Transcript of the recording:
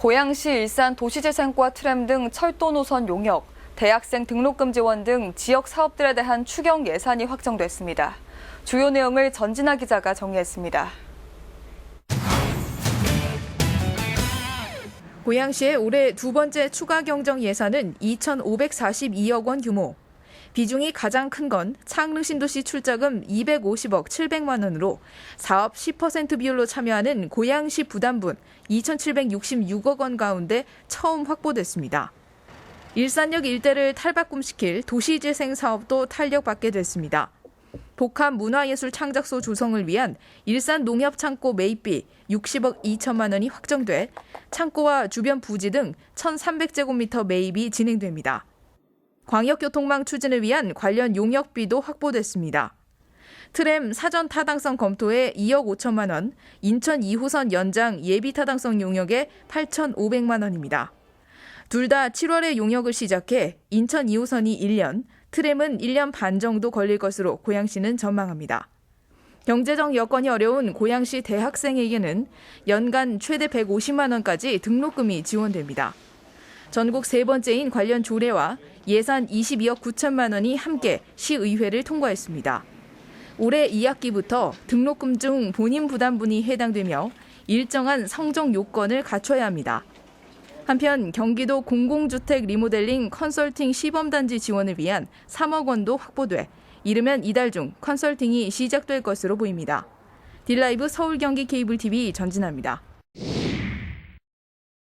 고양시 일산 도시재생과 트램 등 철도 노선 용역, 대학생 등록금 지원 등 지역 사업들에 대한 추경 예산이 확정됐습니다. 주요 내용을 전진아 기자가 정리했습니다. 고양시의 올해 두 번째 추가 경정 예산은 2,542억 원 규모. 비중이 가장 큰 건 창릉 신도시 출자금 250억 700만 원으로 사업 10% 비율로 참여하는 고양시 부담분 2,766억 원 가운데 처음 확보됐습니다. 일산역 일대를 탈바꿈시킬 도시재생 사업도 탄력받게 됐습니다. 복합 문화예술 창작소 조성을 위한 일산 농협 창고 매입비 60억 2천만 원이 확정돼 창고와 주변 부지 등 1,300제곱미터 매입이 진행됩니다. 광역교통망 추진을 위한 관련 용역비도 확보됐습니다. 트램 사전 타당성 검토에 2억 5천만 원, 인천 2호선 연장 예비 타당성 용역에 8,500만 원입니다. 둘 다 7월에 용역을 시작해 인천 2호선이 1년, 트램은 1년 반 정도 걸릴 것으로 고양시는 전망합니다. 경제적 여건이 어려운 고양시 대학생에게는 연간 최대 150만 원까지 등록금이 지원됩니다. 전국 세 번째인 관련 조례와 예산 22억 9천만 원이 함께 시의회를 통과했습니다. 올해 2학기부터 등록금 중 본인 부담분이 해당되며 일정한 성적 요건을 갖춰야 합니다. 한편 경기도 공공주택 리모델링 컨설팅 시범단지 지원을 위한 3억 원도 확보돼 이르면 이달 중 컨설팅이 시작될 것으로 보입니다. 딜라이브 서울 경기 케이블 TV 전진합니다.